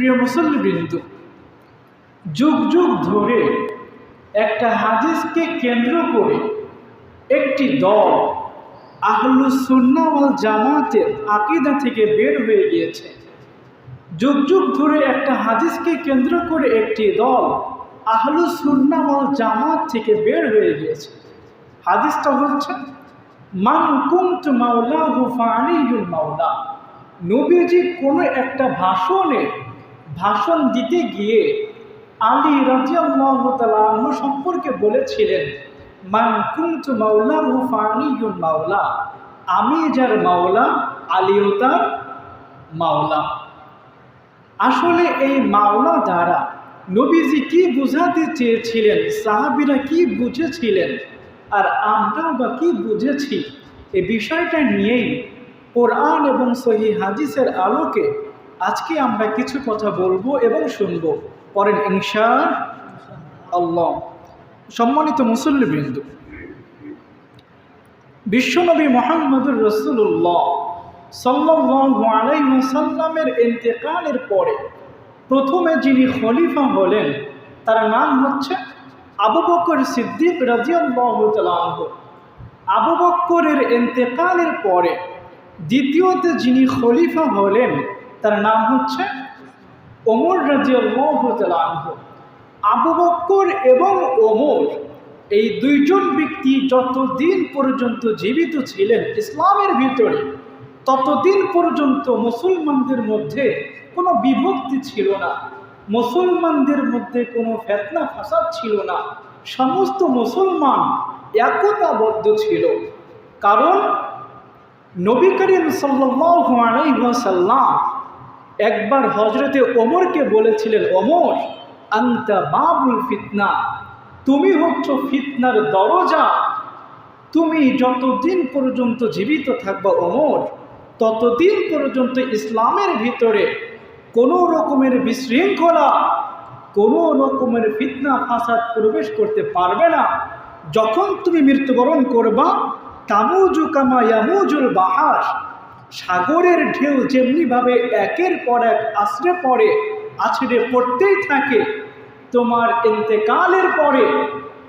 প্রিয় মুসল্লিবৃন্দ, যুগ যুগ ধরে একটা হাদিসকে কেন্দ্র করে একটি দল আহলু সুন্নাওয়াল জামাতের আকিদা থেকে বের হয়ে গিয়েছে। যুগ যুগ ধরে একটা হাদিসকে কেন্দ্র করে একটি দল আহলু সুন্নাওয়াল জামাত থেকে বের হয়ে গিয়েছে। হাদিসটা হচ্ছে, মান কুন্ত মাওলা হুফানিউল মাওলা। নবীজি কোনো একটা ভাষণে ভাষণ দিতে গিয়ে আলী রাজিয়াল্লাহ সম্পর্কে বলেছিলেন, মান কুন্ত মাওলা হুফানিউল মাওলা। আমি যার মাওলা, আলীও তার মাওলা। আসলে এই মাওলা দ্বারা নবীজি কি বুঝাতে চেয়েছিলেন, সাহাবিরা কি বুঝেছিলেন, আর আমরাও বা কি বুঝেছি এই বিষয়টা নিয়েই কোরআন এবং সহি হাদিসের আলোকে আজকে আমরা কিছু কথা বলব এবং শুনব। পরেন ইনশা আল্লাহ। সম্মানিত মুসল্লিবৃন্দ, বিশ্বনবী মোহাম্মদুর রসুল্লাহ সাল্লামের ইন্তেকালের পরে প্রথমে যিনি খলিফা হলেন, তার নাম হচ্ছে আবু বকর সিদ্দিক রাজিয়াল্লাহ আবু বক্করের ইন্তেকালের পরে দ্বিতীয়তে যিনি খলিফা হলেন তার নাম হচ্ছে ওমর রাজিয়াল্লাহ আবু বক্কর এবং ওমর এই দুইজন ব্যক্তি যতদিন পর্যন্ত জীবিত ছিলেন ইসলামের ভিতরে, ততদিন পর্যন্ত মুসলমানদের মধ্যে কোনো বিভক্তি ছিল না, মুসলমানদের মধ্যে কোনো ফেতনা ফাসাদ ছিল না, সমস্ত মুসলমান একতাবদ্ধ ছিল। কারণ নবী করিম সাল্লাম একবার হজরতে ওমরকে বলেছিলেন, ওমর, আন্তা বাবুল ফিতনা। তুমি হচ্ছ ফিতনার দরজা। তুমি যতদিন পর্যন্ত জীবিত থাকবা ওমর, ততদিন পর্যন্ত ইসলামের ভিতরে কোনো রকমের বিশৃঙ্খলা, কোনো রকমের ফিতনা, ফাসাদ প্রবেশ করতে পারবে না। যখন তুমি মৃত্যুবরণ করবা, তামুজু কামা ইয়ামুজুল বাহার সাগরের ঢেউ যেমনিভাবে একের পর এক আশ্রে পড়ে, আছড়ে পড়তেই থাকে। তোমার ইন্তেকালের পরে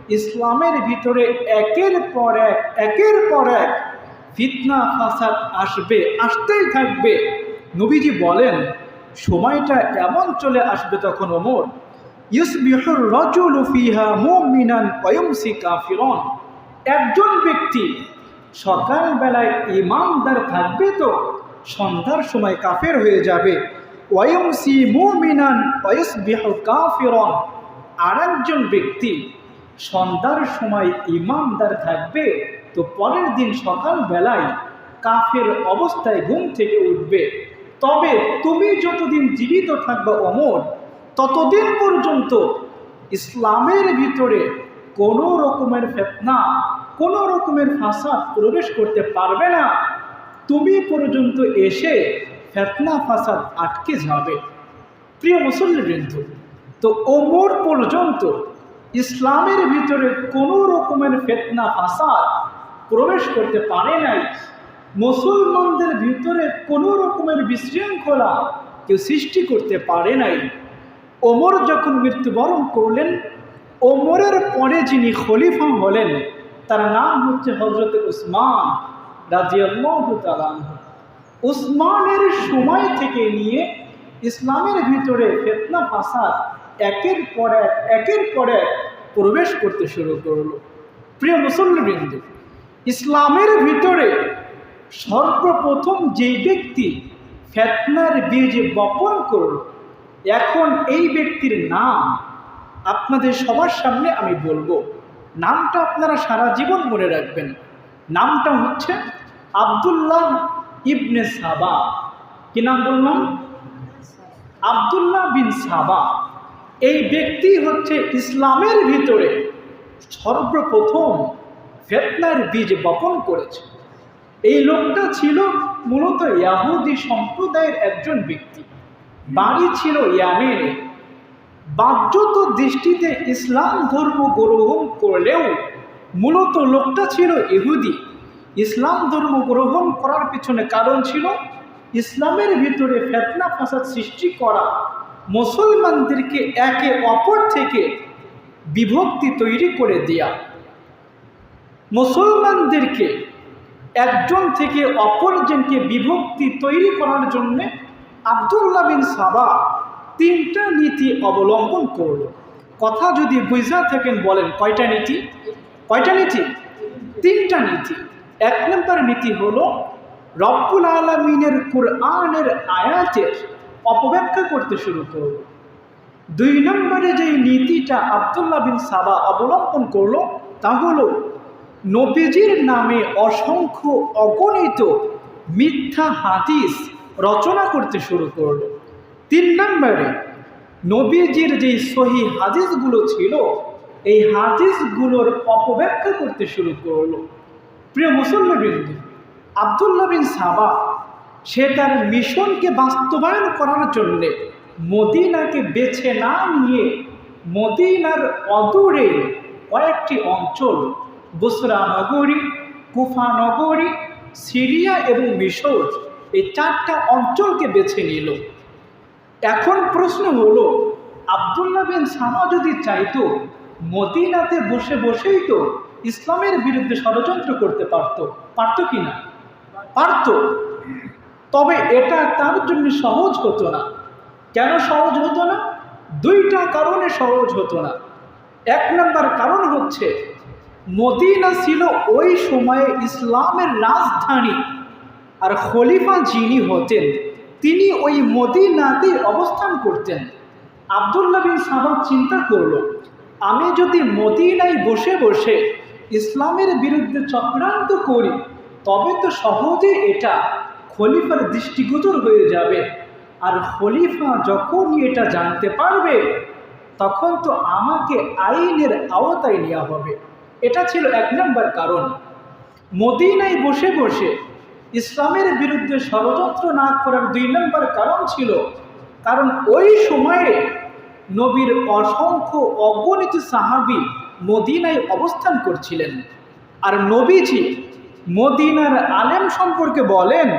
ইসলামের ভিতরে একের পর এক, একের পর এক ফিতনা, ফাসাদ আসবে, আসতেই থাকবে। নবীজি বলেন, সময়টা এমন চলে আসবে তখন ওমর, ইউসবিহুর রজুল ফিহা মুমিনান ওয়ুমসি কাফিরন একজন ব্যক্তি সকালবেলায় ইমানদার থাকবে তো, সন্ধ্যার সময় কাফের হয়ে যাবে। ওয়ুমসি মুমিনান আর একজন ব্যক্তি সন্ধ্যার সময় ইমানদার থাকবে তো পরের দিন সকালবেলায় কাফের অবস্থায় ঘুম থেকে উঠবে। তবে তুমি যতদিন জীবিত থাকবে অমর, ততদিন পর্যন্ত ইসলামের ভিতরে কোনো রকমের ফেতনা কোনো রকমের ফাসাদ প্রবেশ করতে পারবে না। তুমি পর্যন্ত এসে ফেতনা ফাসাদ আটকে যাবে। প্রিয় মুসল্লিবৃন্দ তো ওমর পর্যন্ত ইসলামের ভিতরে কোনো রকমের ফেতনা ফাসাদ প্রবেশ করতে পারে নাই। মুসলমানদের ভিতরে কোনো রকমের বিশৃঙ্খলা কেউ সৃষ্টি করতে পারে নাই। ওমর যখন মৃত্যুবরণ করলেন, ওমরের পরে যিনি খলিফা হলেন তার নাম হচ্ছে হজরত উসমান রাজিয়াল্লাহ উসমানের সময় থেকে নিয়ে ইসলামের ভিতরে ফেতনা, ফাসাদ একের পর এক, একের পর এক প্রবেশ করতে শুরু করল। প্রিয় মুসল্লিবৃন্দ, ইসলামের ভিতরে সর্বপ্রথম যেই ব্যক্তি ফেতনার বীজ বপন করল, এখন এই ব্যক্তির নাম আপনাদের সবার সামনে আমি বলব। নামটা আপনারা সারা জীবন মনে রাখবেন। নামটা হচ্ছে আবদুল্লাহ ইবনে সাবা। কি নাম বললাম? আবদুল্লাহ বিন সাবা। এই ব্যক্তি হচ্ছে ইসলামের ভিতরে সর্বপ্রথম ফেতনার বীজ বপন করেছে। এই লোকটা ছিল মূলত ইয়াহুদি সম্প্রদায়ের একজন ব্যক্তি। বাড়ি ছিল ইয়ামেনে। বাহ্যত দৃষ্টিতে ইসলাম ধর্ম গ্রহণ করলেও মূলত লোকটা ছিল ইহুদি। ইসলাম ধর্ম গ্রহণ করার পিছনে কারণ ছিল ইসলামের ভিতরে ফেতনা ফাসাদ সৃষ্টি করা। মুসলমানদেরকে একে অপর থেকে বিভক্তি তৈরি করে দেয়া। মুসলমানদেরকে একজন থেকে অপরজনকে বিভক্তি তৈরি করার জন্যে আবদুল্লাহ বিন সাবা তিনটা নীতি অবলম্বন করল। কথা যদি বুঝা থাকেন বলেন, কয়টা নীতি? কয়টা নীতি? তিনটা নীতি। এক নম্বর নীতি হলো, রব্বুল আলমিনের কোরআনের আয়াতের অপব্যাখ্যা করতে শুরু করল। দুই নম্বরে যে নীতিটা আবদুল্লাহ বিন সাবা অবলম্বন করল, তা হল, নবীজির নামে অসংখ্য অগণিত মিথ্যা হাদিস রচনা করতে শুরু করল। তিন নম্বরে, নবীজির যে সহি হাদিসগুলো ছিল, এই হাদিসগুলোর অপব্যাখ্যা করতে শুরু করল। প্রিয় মুসল্লিবৃন্দ আবদুল্লাহ বিন সাবা, সে তার মিশনকে বাস্তবায়ন করার জন্যে মদিনাকে বেছে না নিয়ে মদিনার অদূরে কয়েকটি অঞ্চল, বুসরা নগরী, কুফা নগরী, সিরিয়া এবং মিশর, এই চারটা অঞ্চলকে বেছে নিল। এখন প্রশ্ন হলো, আবদুল্লাহ বিন সামা যদি চাইতো, মদিনাতে বসে বসেই তো ইসলামের বিরুদ্ধে ষড়যন্ত্র করতে পারত পারত কি না? পারত। তবে এটা তার জন্য সহজ হতো না। কেন সহজ হতো না? দুইটা কারণে সহজ হতো না। এক নম্বর কারণ হচ্ছে, মদিনা ছিল ওই সময়ে ইসলামের রাজধানী, আর খলিফা যিনি হতেন তিনি ওই মদিনাতে অবস্থান করতেন। আবদুল্লাহ বিন সাবাব চিন্তা করল, আমি যদি মদিনায় বসে বসে ইসলামের বিরুদ্ধে চক্রান্ত করি, তবে তো সহজে এটা খলিফার দৃষ্টিগোচর হয়ে যাবে। আর খলিফা যখনই এটা জানতে পারবে, তখন তো আমাকে আইনের আওতায় নেওয়া হবে। এটা ছিল এক নম্বর কারণ। মদিনায় বসে বসে ইসলামের বিরুদ্ধে ষড়যন্ত্র না করার দুই নম্বর কারণ ছিল, কারণ ওই সময়ে নবীর অসংখ্য অগণিত সাহাবি মদিনায় অবস্থান করছিলেন। আর নবীজি মদিনার আলেম সম্পর্কে বলেন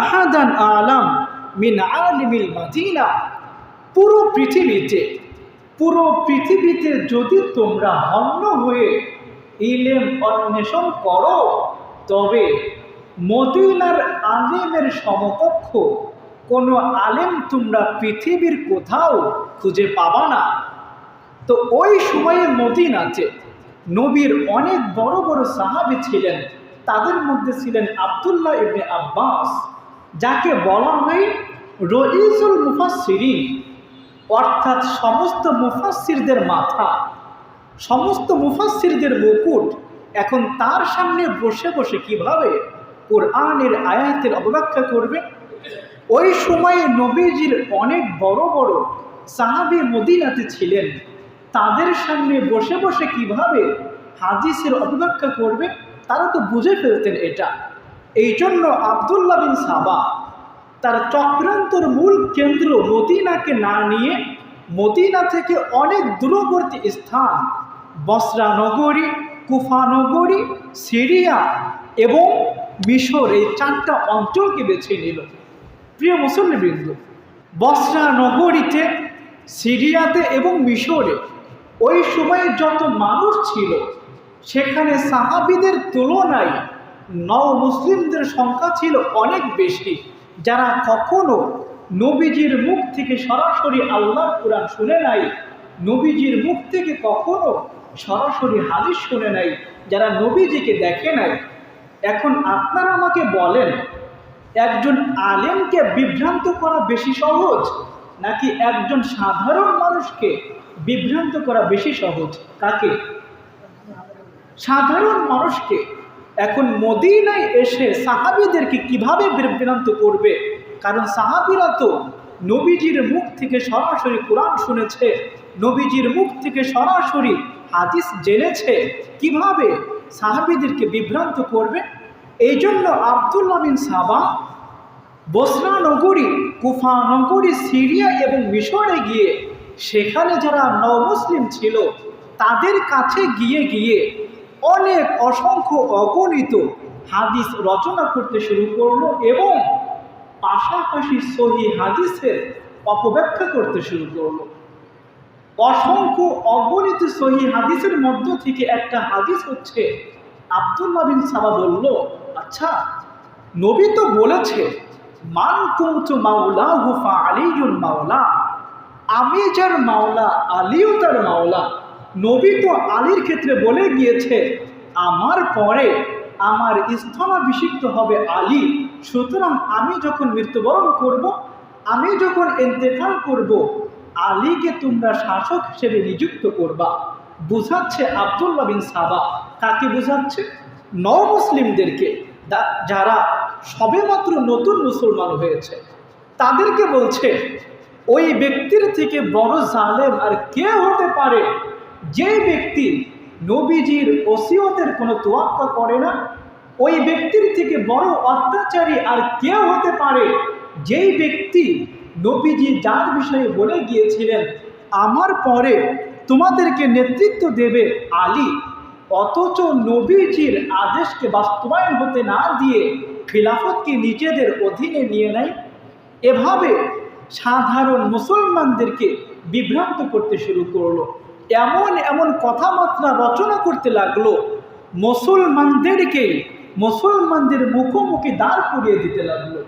আহাদান আলাম মিন আলিমিল মাদিনা। পুরো পৃথিবীতে পুরো পৃথিবীতে যদি তোমরা হন্য হয়ে ইলেম অন্বেষণ করো, তবে মদিনার আলেমের সমকক্ষ কোনো আলেম তোমরা পৃথিবীর কোথাও খুঁজে পাবা না। তো ওই সময়ে মদিনাতে নবীর অনেক বড় বড় সাহাবি ছিলেন, তাদের মধ্যে ছিলেন আবদুল্লাহ ইবনে আব্বাস, যাকে বলা হয় রইসুল মুফাসিরিন অর্থাৎ সমস্ত মুফাসিরদের মাথা। সমস্ত মুফাসিরদের মুকুট এখন তার সামনে বসে বসে কীভাবে কোরআনের আয়াতের অবব্যাখ্যা করবে? ওই সময়ে নবীজির অনেক বড় বড় সাহাবি মদিনাতে ছিলেন। তাদের সামনে বসে বসে কীভাবে হাদিসের অপব্যাখ্যা করবে? তারা তো বুঝে ফেলতেন এটা। এই জন্য আবদুল্লাহ বিন সাবা তার চক্রান্তর মূল কেন্দ্র মদিনাকে না নিয়ে মদিনা থেকে অনেক দূরবর্তী স্থান বসরা নগরী, কুফা নগরী, সিরিয়া এবং মিশর এই চারটা অঞ্চলকে বেছে নিল। প্রিয় মুসল্লিবৃন্দ, বসরা নগরীতে, সিরিয়াতে এবং মিশরে ওই সময়ে যত মানুষ ছিল, সেখানে সাহাবিদের তুলনায় নও মুসলিমদের সংখ্যা ছিল অনেক বেশি, যারা কখনো নবীজির মুখ থেকে সরাসরি আল্লাহ কোরআন শুনে নাই, নবীজির মুখ থেকে কখনো সরাসরি হাদিস শুনে নাই, যারা নবীজিকে দেখে নাই। এখন আপনারা আমাকে বলেন, একজন আলেমকে বিভ্রান্ত করা বেশি সহজ, নাকি একজন সাধারণ মানুষকে বিভ্রান্ত করা বেশি সহজ? কাকে? সাধারণ মানুষকে। এখন মদিনায় এসে সাহাবিদেরকে কীভাবে বিভ্রান্ত করবে? কারণ সাহাবিরা তো নবীজির মুখ থেকে সরাসরি কোরআন শুনেছে, নবীজির মুখ থেকে সরাসরি হাদিস জেনেছে, কীভাবে সাহাবিদেরকে বিভ্রান্ত করবে? এই জন্য আবদুল্লা বিন সাবা বসরা নগরী, কুফা নগরী, সিরিয়া এবং মিশরে গিয়ে সেখানে যারা নমুসলিম ছিল, তাদের কাছে গিয়ে গিয়ে অনেক অসংখ্য অগণিত হাদিস রচনা করতে শুরু করল এবং পাশাপাশি সহি হাদিসের অপব্যাখ্যা করতে শুরু করল। অসংখ্য অগণিত সহি হাদিসের মধ্য থেকে একটা হাদিস হচ্ছে আব্দুল্লাহ বিন সাবা বলল আচ্ছা নবী তো বলেছে, মান কুমতু মাওলা হুফা আলিজুল মাওলা, আমি যার মাওলা, আলীও তার মাওলা। নবী তো আলীর ক্ষেত্রে বলে গিয়েছে, আমার পরে আমার স্থলাভিষিক্ত হবে আলী, সুতরাং আমি যখন মৃত্যুবরণ করব, আমি যখন ইন্তেকাল করব আলীকে তোমরা শাসক হিসেবে নিযুক্ত করবা। বুঝাচ্ছে আব্দুল্লাহ বিন সাবা। কাকে বুঝাচ্ছে? ন মুসলিমদেরকে যারা সবেমাত্র নতুন মুসলমান হয়েছে। তাদেরকে বলছে, ওই ব্যক্তির থেকে বড় জালেম আর কে হতে পারে? যে ব্যক্তি নবীজির ওসিয়তের কোনো তোয়াক্কা করে না, ওই ব্যক্তির থেকে বড় অত্যাচারী আর কে হতে পারে? যেই ব্যক্তি নবীজি যার বিষয়ে বলে গিয়েছিলেন, আমার পরে তোমাদেরকে নেতৃত্ব দেবে আলী। অথচ নবীজির আদেশকে বাস্তবায়ন হতে না দিয়ে খিলাফতকে নিজেদের অধীনে নিয়ে নেয়। এভাবে সাধারণ মুসলমানদেরকে বিভ্রান্ত করতে শুরু করল। এমন এমন কথাবার্তা রচনা করতে লাগল। মুসলমানদেরকে, মুসলমানদের মুখোমুখি দাঁড় করিয়ে দিতে লাগল।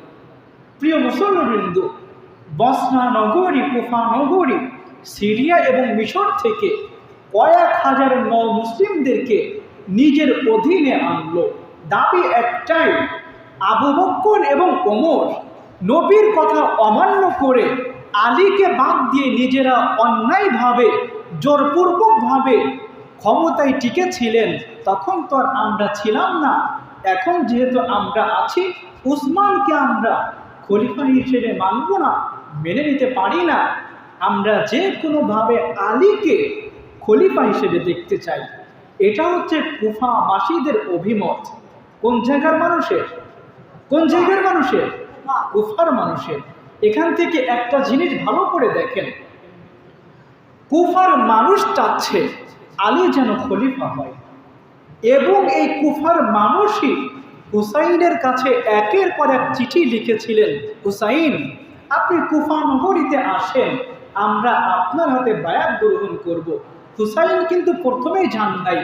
প্রিয় মুসলমানবৃন্দ বসনা নগরী, কুফা নগরী, সিরিয়া এবং মিশর থেকে কয়েক হাজার ন মুসলিমদেরকে নিজের অধীনে আনল। দাবি একটাই, আবু বক্কর এবং ওমর নবীর কথা অমান্য করে আলীকে বাদ দিয়ে নিজেরা অন্যায়ভাবে, জোরপূর্বকভাবে ক্ষমতায় টিকে ছিলেন তখন তো আর আমরা ছিলাম না। এখন যেহেতু আমরা আছি, উসমানকে আমরা খলিফা হিসেবে মানব না। মেনে নিতে পারি না, আমরা যে কোনোভাবে আলীকে খলিফা হিসেবে দেখতে চাই, এটা হচ্ছে কুফাবাসীদের অভিমত। কোন জায়গার মানুষের? কোন জায়গার মানুষের? কুফার মানুষের। এখান থেকে একটা জিনিস ভালো করে দেখেন। কুফার মানুষ চাচ্ছে আলী যেন খলিফা হয়। এবং এই কুফার মানুষই হুসাইনের কাছে একের পর এক চিঠি লিখেছিলেন, হুসাইন আপনি কুফা নগরীতে আসেন, আমরা আপনার হাতে বায়াত গ্রহণ করব। হুসাইন কিন্তু প্রথমেই জান নাই,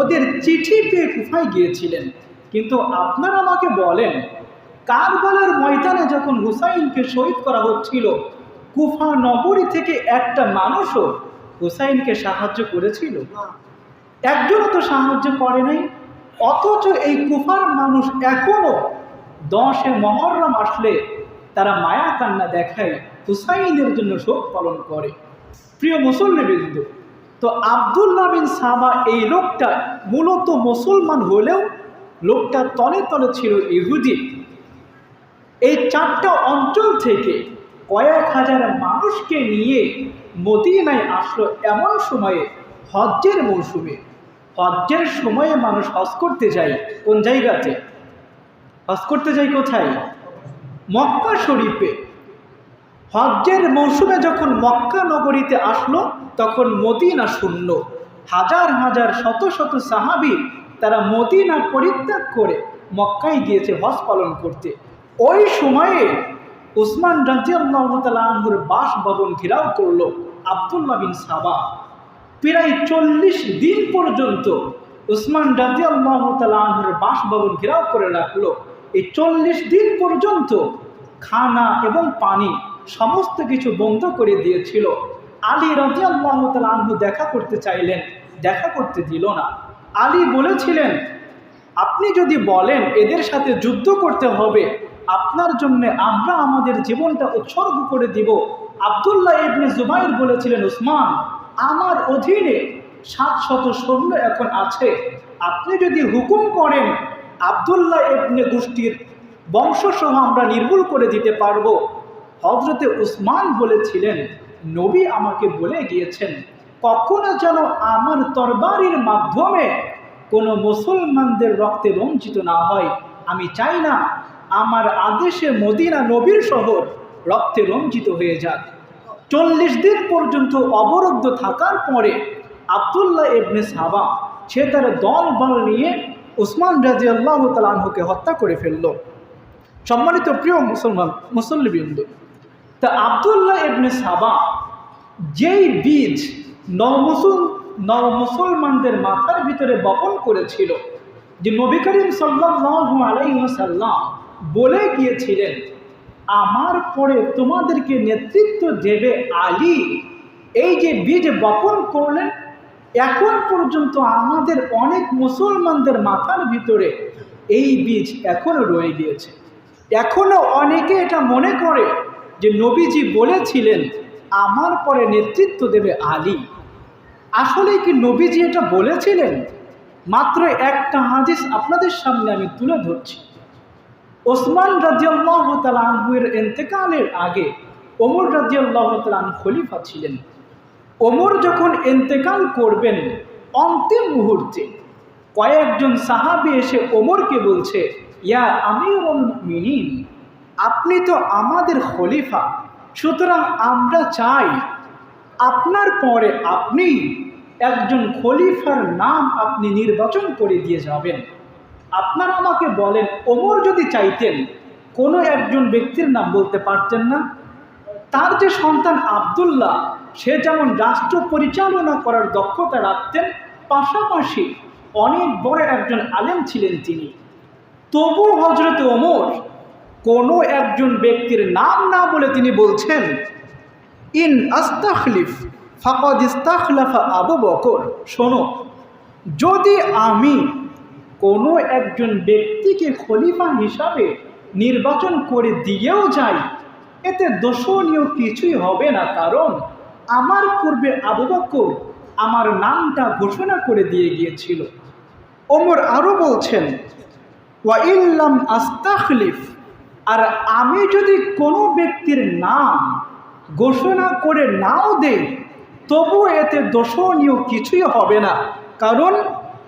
ওদের চিঠি পেয়ে কুফায় গিয়েছিলেন কিন্তু আপনারা আমাকে বলেন, কারবালার ময়দানে যখন হুসাইনকে শহীদ করা হচ্ছিল, কুফা নগরী থেকে একটা মানুষও হুসাইনকে সাহায্য করেছিল একজনও তো সাহায্য করে নাই, অথচ এই কুফার মানুষ এখনও দশে মহরম আসলে তারা মায়া কান্না দেখায় হুসাইনের জন্য শোক পালন করে। প্রিয় মুসল্লিবৃন্দ তো আবদুল্লাহ বিন সাবা এই লোকটা মূলত মুসলমান হলেও লোকটা তলে তলে ছিল ইহুদি। এই চারটা অঞ্চল থেকে কয়েক হাজার মানুষকে নিয়ে মদিনায় আসলো এমন সময়ে হজ্জের মৌসুমে। হজ্জের সময়ে মানুষ হজ করতে যায়। কোন জায়গাতে? হজ করতে যায় কোথায়? মক্কা শরীফে। হজ্জের মৌসুমে যখন মক্কা নগরীতে আসলো, তখন মদিনা শূন্য হাজার হাজার শত শত সাহাবি তারা মদিনা পরিত্যাগ করে মক্কায় গিয়েছে হজ পালন করতে। ওই সময়ে উসমান রাজি আল্লাহর বাসভবন ঘেরাও করল আবদুল্লাহ বিন সাবা। প্রায় চল্লিশ দিন পর্যন্ত উসমান রাজি আল্লাহ তালাহর বাসভবন ঘেরাও করে রাখল। এই চল্লিশ দিন পর্যন্ত খানা এবং পানি সমস্ত কিছু বন্ধ করে দিয়েছিল। আলী রাজি আল্লাহ তালাহু দেখা করতে চাইলেন, দেখা করতে দিল না। আলী বলেছিলেন, আপনি যদি বলেন এদের সাথে যুদ্ধ করতে হবে, আপনার জন্য আমরা আমাদের জীবনটা উৎসর্গ করে দিব। আবদুল্লাহ ইবনে জুবাইর বলেছিলেন, উসমান, আমার অধীনে সাত শত সৈন্য এখন আছে। আপনি যদি হুকুম করেন আবদুল্লাহ ইবনে গোষ্ঠীর বংশসহ আমরা নির্মূল করে দিতে পারব। হজরতে উসমান বলেছিলেন, নবী আমাকে বলে গিয়েছেন, কখনো যেন আমার তরবারির মাধ্যমে কোনো মুসলমানদের রক্তে রঞ্জিত না হয়। আমি চাই না আমার আদেশে মদিনা নবীর শহর রক্তে রঞ্জিত হয়ে যাক। চল্লিশ দিন পর্যন্ত অবরুদ্ধ থাকার পরে আবদুল্লাহ ইবনে সাবা সে তার দল বল নিয়ে উসমান রাজি আল্লাহ তালাহকে হত্যা করে ফেলল। সম্মানিত প্রিয় মুসলমান, মুসল্লিবৃন্দ, তা আবদুল্লাহ ইবনে সাবা যেই বীজ নবমুসুল নবমুসলমানদের মাথার ভিতরে বপন করেছিল, যে নবী করিম সাল্লাল্লাহু আলাইহি ওয়াসাল্লাম বলে গিয়েছিলেন, আমার পরে তোমাদেরকে নেতৃত্ব দেবে আলী। এই যে বীজ বপন করলেন এখন পর্যন্ত আমাদের অনেক মুসলমানদের মাথার ভিতরে এই বীজ এখনও রয়ে গিয়েছে। এখনও অনেকে এটা মনে করে যে নবীজি বলেছিলেন, আমার পরে নেতৃত্ব দেবে আলী। আসলে কি নবীজি এটা বলেছিলেন? মাত্র একটা হাদিস আপনাদের সামনে আমি তুলে ধরছি। ওসমান রাজিয়াল্লাহ তালাহুয়ের এন্তেকালের আগে ওমর রাজিয়াল্লাহ তালান খলিফা ছিলেন। ওমর যখন এন্তেকাল করবেন, অন্তিম মুহূর্তে কয়েকজন সাহাবি এসে ওমরকে বলছে, ইয়া আমিরুল মিনিন আপনি তো আমাদের খলিফা, সুতরাং আমরা চাই আপনার পরে আপনি একজন খলিফার নাম আপনি নির্বাচন করে দিয়ে যাবেন। আপনারা আমাকে বলেন, ওমর যদি চাইতেন, কোনো একজন ব্যক্তির নাম বলতে পারতেন না? তার যে সন্তান আবদুল্লাহ সে যেমন রাষ্ট্র পরিচালনা করার দক্ষতা রাখতেন, পাশাপাশি অনেক বড় একজন আলেম ছিলেন তিনি। তবু হজরত ওমর কোনো একজন ব্যক্তির নাম না বলে তিনি বলছেন, ইন আস্তাখলিফ ফাকদ ইস্তাখলাফা আবু বকর। শোনো, যদি আমি কোনো একজন ব্যক্তিকে খলিফা হিসাবে নির্বাচন করে দিয়েও যাই, এতে দোষণীয় কিছুই হবে না, কারণ আমার পূর্বে আবু আমার নামটা ঘোষণা করে দিয়ে গিয়েছিল। ওমর আরও বলছেন ওয়াইল্লাম আস্তাখলিফ আর আমি যদি কোনো ব্যক্তির নাম ঘোষণা করে নাও দেই তবু এতে দোষণীয় কিছুই হবে না। কারণ,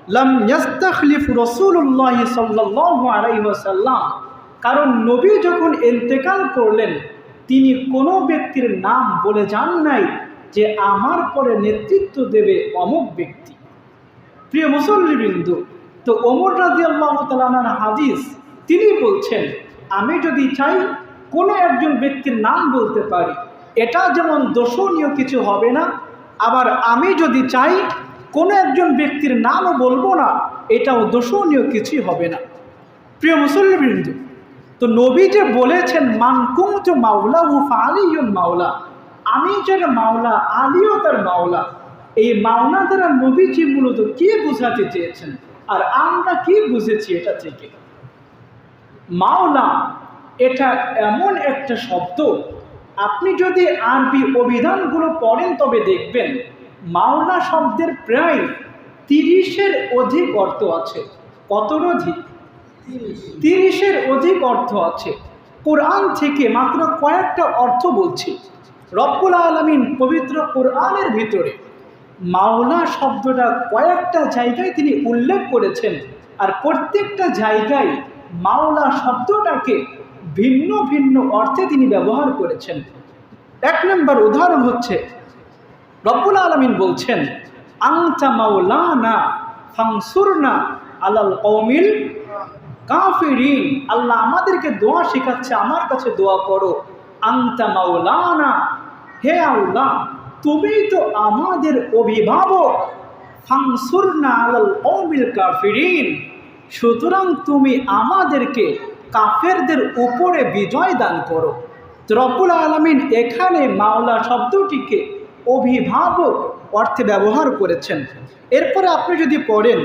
লাম ইয়াস্তাখলিফ রসুল্লাহ সাল্লাহ আলাইসাল্লাম কারণ নবী যখন এন্তেকাল করলেন, তিনি কোনো ব্যক্তির নাম বলে যান নাই। যে আমার পরে নেতৃত্ব দেবে অমুক ব্যক্তি। প্রিয় মুসল্লিবিন্দু, তো ওমর রাজি আল্লাহ তালানার হাদিস, তিনি বলছেন, আমি যদি চাই কোনো একজন ব্যক্তির নাম বলতে পারি, এটা যেমন দোষণীয় কিছু হবে না, আবার আমি যদি চাই কোনো একজন ব্যক্তির নামও বলব না, এটাও দোষণীয় কিছুই হবে না। প্রিয় মুসল্লিবৃন্দু, তো নবী যে বলেছেন মানকুম তো মাওলা হুফা আলিউন মাওলা। আমি যার মাওলা আলিও তার মাওলা। এই মাওলা দ্বারা নবীজি মূলত কি বোঝাতে চেয়েছেন? আর আমরা কি বুঝেছি এটা থেকে? মাওলা, এটা এমন একটা শব্দ। আপনি যদি আরবি অভিধানগুলো পড়েন তবে দেখবেন, মাওলা শব্দের প্রায় তিরিশের অধিক অর্থ আছে। কতর অধিক? তিরিশের অধিক অর্থ আছে। কোরআন থেকে মাত্র কয়েকটা অর্থ বলছি। রব্বুল আলমিন পবিত্র কোরআনের ভিতরে মাওলা শব্দটা কয়েকটা জায়গায় তিনি উল্লেখ করেছেন আর প্রত্যেকটা জায়গায় মাওলা শব্দটাকে ভিন্ন ভিন্ন অর্থে তিনি ব্যবহার করেছেন। এক নম্বর উদাহরণ হচ্ছে, রব্বুল আলমিন বলছেন আংচা মাওলানা ফাংসুরনা আলাল কৌমিল কাফিরিন। আল্লাহ আমাদেরকে দোয়া শেখাচ্ছে, আমার কাছে দোয়া করো। আংতা মাওলানা হে আল্লাহ তুমি তো আমাদের অভিভাবক। ফাংসুরনা আলাল কৌমিল কাফিরিন। সুতরাং তুমি আমাদেরকে কাফেরদের উপরে বিজয় দান করো। রব্বুল আলমিন এখানে মাওলা শব্দটিকে অভিভাবক অর্থে ব্যবহার করেছেন। এরপরে আপনি যদি পড়েন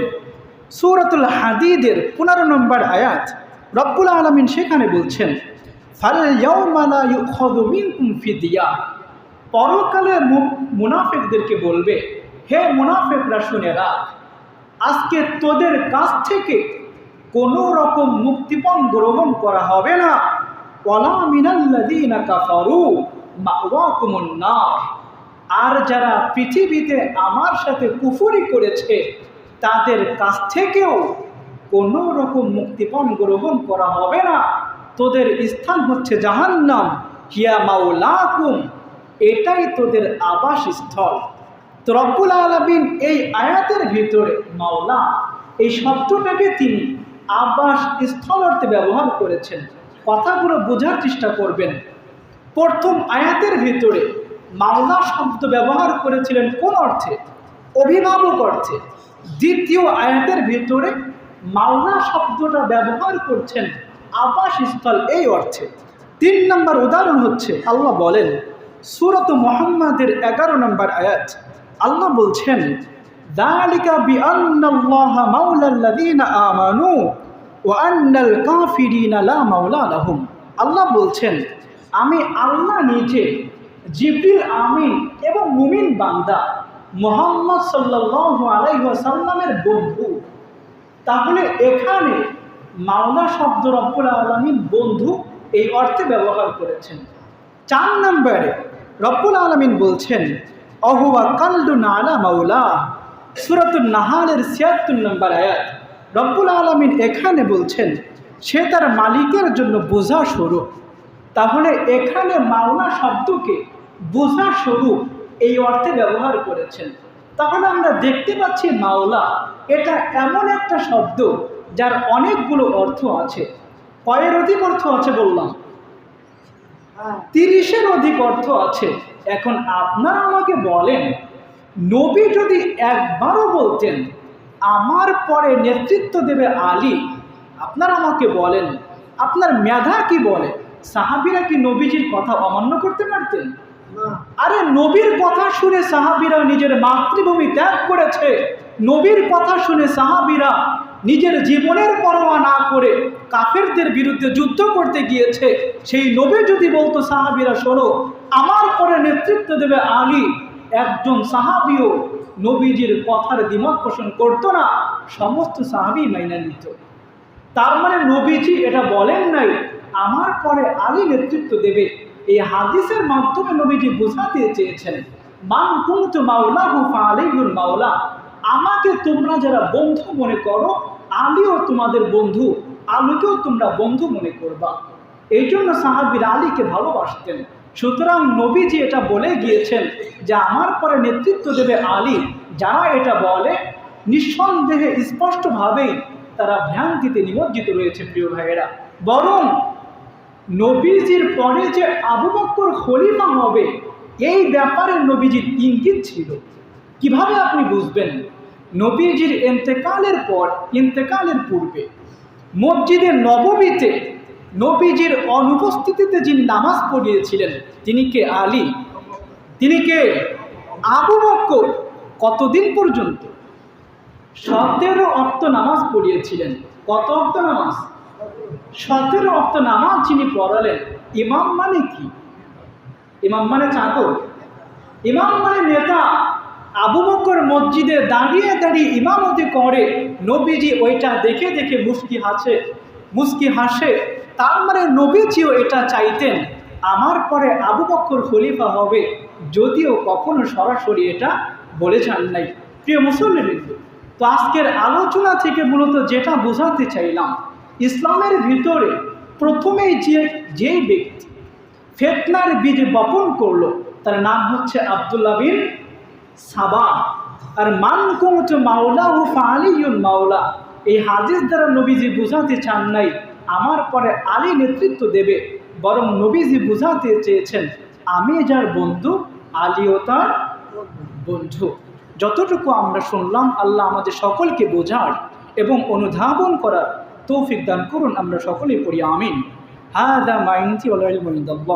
সৌরতুল হাদিদের পনেরো নম্বর আয়াত, রব্বুল আলমিন সেখানে বলছেন, ফাল ইয়াউমালা ইউখাযু মিনকুম ফিদিয়া। পরকালে মুনাফিকদেরকে বলবে, হে মুনাফেকরা, শুনে রাখ, আজকে তোদের কাছ থেকে কোনো রকম মুক্তিপণ গ্রহণ করা হবে না। ওয়ালা মিনাল্লাযীনা কাফারু আর যারা পৃথিবীতে আমার সাথে কুফুরি করেছে, তাদের কাছ থেকেও কোনো রকম মুক্তিপণ গ্রহণ করা হবে না। তোদের স্থান হচ্ছে জাহান্নাম, হিয়া মাওলাকুম। এটাই তোদের আবাসস্থল। তো রব্বুল আলমিন এই আয়াতের ভিতরে মাওলা, এই শব্দটাকে তিনি আবাস স্থল অর্থে ব্যবহার করেছেন। কথাগুলো বোঝার চেষ্টা করবেন। প্রথম আয়াতের ভিতরে মাওলা শব্দ ব্যবহার করেছিলেন কোন অর্থে? অভিভাবক অর্থে। দ্বিতীয় আয়াতের ভিতরে মাওলা শব্দটা ব্যবহার করছেন আবাসস্থল এই অর্থে। তিন নম্বর উদাহরণ হচ্ছে, আল্লাহ বলেন সুরত মোহাম্মদের এগারো নম্বর আয়াত, আল্লাহ বলছেন বি আল্লাহ লাহুম। আল্লাহ বলছেন, আমি আল্লাহ নিজে জিবিল আমিন এবং মুমিন বান্দা, মোহাম্মদ সাল্লাসাল্লামের বন্ধু। তাহলে এখানে মাওলা শব্দ রব্বুল আলমিন বন্ধু এই অর্থে ব্যবহার করেছেন। চার নম্বরে, রব্বুল আলমিন বলছেন, অহুয়া কাল্লু নালা মাওলা। সুরতুল নাহালের ছিয়াত্তর নম্বর আয়াত। রব্বুল আলমিন এখানে বলছেন, সে তার মালিকের জন্য বোঝা স্বরূপ। তাহলে এখানে মাওলা শব্দকে বোঝা স্বরূপ এই অর্থে ব্যবহার করেছেন। তাহলে আমরা দেখতে পাচ্ছি মাওলা এটা এমন একটা শব্দ যার অনেকগুলো অর্থ আছে। কয়ের অধিক অর্থ আছে বললাম। তিরিশের অধিক অর্থ আছে। এখন আপনারা আমাকে বলেন নবী যদি একবারও বলতেন আমার পরে নেতৃত্ব দেবে আলী আপনারা আমাকে বলেন আপনার মেধা কি বলে? সাহাবিরা কি নবীজির কথা অমান্য করতে পারতেন? আরে নবীর কথা শুনে সাহাবিরা নিজের মাতৃভূমি ত্যাগ করেছে। নবীর কথা শুনে সাহাবিরা নিজের জীবনের পরোয়া না করে কাফেরদের বিরুদ্ধে যুদ্ধ করতে গিয়েছে। সেই নবী যদি বলতো সাহাবিরা, শোনো, আমার পরে নেতৃত্ব দেবে আলী। একজন সাহাবিও নবীজির কথার দ্বিমত পোষণ করতো না। সমস্ত সাহাবি মাইনা নিত। তার মানে নবীজি এটা বলেন নাই, আমার পরে আলী নেতৃত্ব দেবে। এই হাদিসের মাধ্যমে নবীজি বোঝাতে চেয়েছেন, মান কুমতু মাওলা হুফা আলিগুল মাওলা। আমাকে তোমরা যারা বন্ধু মনে করো আলীও তোমাদের বন্ধু, আলীকেও তোমরা বন্ধু মনে করবা। এই জন্য সাহাবির আলীকে ভালোবাসতেন। সুতরাং নবীজি এটা বলে গিয়েছেন যে আমার পরে নেতৃত্ব দেবে আলী। যারা এটা বলে, নিঃসন্দেহে স্পষ্টভাবেই তারা ভ্রান্তিতে নিমজ্জিত রয়েছে, প্রিয় ভাইয়েরা। বরং নবীজির পরে যে আবু বক্কর খলিফা হবে, এই ব্যাপারে নবীজির ইঙ্গিত ছিল। কীভাবে আপনি বুঝবেন? নবীজির ইন্তেকালের পর ইন্তেকালের পূর্বে, মসজিদে নবমীতে নবীজির অনুপস্থিতিতে যিনি নামাজ পড়িয়েছিলেন, তিনি কে? আলী। তিনি কে? আবু বক্কর। কতদিন পর্যন্ত? সতেরো অক্ত নামাজ পড়িয়েছিলেন। কত অক্ত নামাজ? সতেরো অক্ত নামাজ যিনি পড়ালেন, ইমাম মানে কি? ইমাম মানে চাকর। ইমাম মানে নেতা। আবু বকর মসজিদে দাঁড়িয়ে দাঁড়িয়ে ইমামতি করে। নবীজি ওইটা দেখে দেখে মুস্কি হাসে মুস্কি হাসে। তার মানে নবীজিও এটা চাইতেন, আমার পরে আবু বকর খলিফা হবে, যদিও কখনো সরাসরি এটা বলে যান নাই। প্রিয় মুসল্লি তো আজকের আলোচনা থেকে মূলত যেটা বোঝাতে চাইলাম, ইসলামের ভিতরে প্রথমেই যে যেই ব্যক্তি ফেতনার বীজ বপন করল, তার নাম হচ্ছে আবদুল্লাহ বিন সাবা। আর মান কুমচ মাওলা ও ফালিউল মাওলা। এই হাদিস দ্বারা নবীজি বুঝাতে চান নাই, আমার পরে আলী নেতৃত্ব দেবে। বরং নবীজি বুঝাতে চেয়েছেন, আমি যার বন্ধু, আলীও তার বন্ধু। যতটুকু আমরা শুনলাম, আল্লাহ আমাদের সকলকে বোঝার এবং অনুধাবন করার তৌফিক দান করুন, আমরা সকলেই পড়ি, আমিন। হ্যাঁ ইলমু ইনদাল্লাহ।